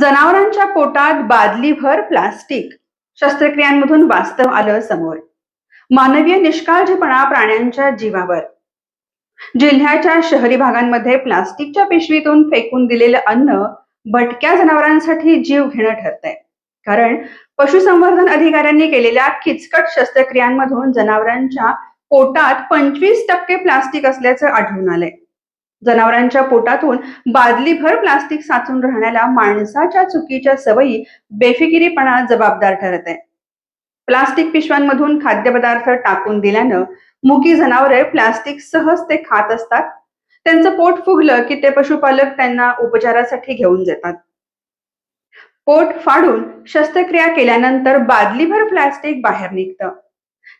जनावरांच्या पोटात बादलीभर प्लास्टिक. शस्त्रक्रियांमधून वास्तव आलं समोर. मानवीय निष्काळजीपणा प्राण्यांच्या जीवावर. जिल्ह्याच्या शहरी भागांमध्ये प्लास्टिकच्या पिशवीतून फेकून दिलेलं अन्न भटक्या जनावरांसाठी जीव घेणं ठरतंय. कारण पशुसंवर्धन अधिकाऱ्यांनी केलेल्या किचकट शस्त्रक्रियांमधून जनावरांच्या पोटात पंचवीस टक्के प्लास्टिक असल्याचं आढळून आलंय. जनावरांच्या पोटातून बादलीभर प्लास्टिक साचून राहण्याला माणसाच्या चुकीच्या सवयी बेफिकिरीपणा जबाबदार ठरत आहे. प्लास्टिक पिशव्यांमधून खाद्यपदार्थ टाकून दिल्यानं मुकी जनावरे प्लास्टिक सहज ते खात असतात. त्यांचं पोट फुगलं की ते पशुपालक त्यांना उपचारासाठी घेऊन जातात. पोट फाडून शस्त्रक्रिया केल्यानंतर बादलीभर प्लास्टिक बाहेर निघतं.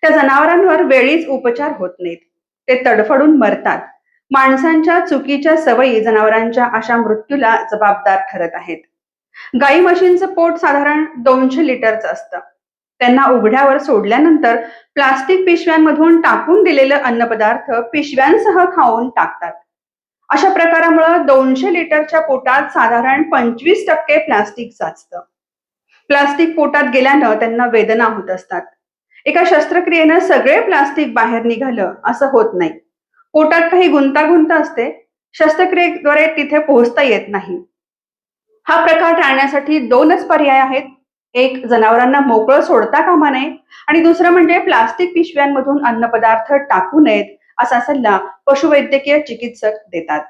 त्या जनावरांवर वेळीच उपचार होत नाहीत. ते तडफडून मरतात. माणसांच्या चुकीच्या सवयी जनावरांच्या अशा मृत्यूला जबाबदार ठरत आहेत. गाई म्हशींचं पोट साधारण दोनशे लिटरचं असतं. त्यांना उघड्यावर सोडल्यानंतर प्लास्टिक पिशव्यांमधून टाकून दिलेलं अन्नपदार्थ पिशव्यांसह खाऊन टाकतात. अशा प्रकारामुळे दोनशे लिटरच्या पोटात साधारण पंचवीस टक्के प्लास्टिक साचतं. प्लास्टिक पोटात गेल्यानं त्यांना वेदना होत असतात. एका शस्त्रक्रियेनं सगळे प्लास्टिक बाहेर निघालं असं होत नाही. पोटात काही गुंतागुंत असते शस्त्रक्रियेद्वारे तिथे पोहोचता येत नाही. हा प्रकार टाळण्यासाठी दोनच पर्याय आहेत. एक जनावरांना मोकळं सोडता कामा नये आणि दुसरं म्हणजे प्लास्टिक पिशव्यांमधून अन्नपदार्थ टाकू नयेत असा सल्ला पशुवैद्यकीय चिकित्सक देतात.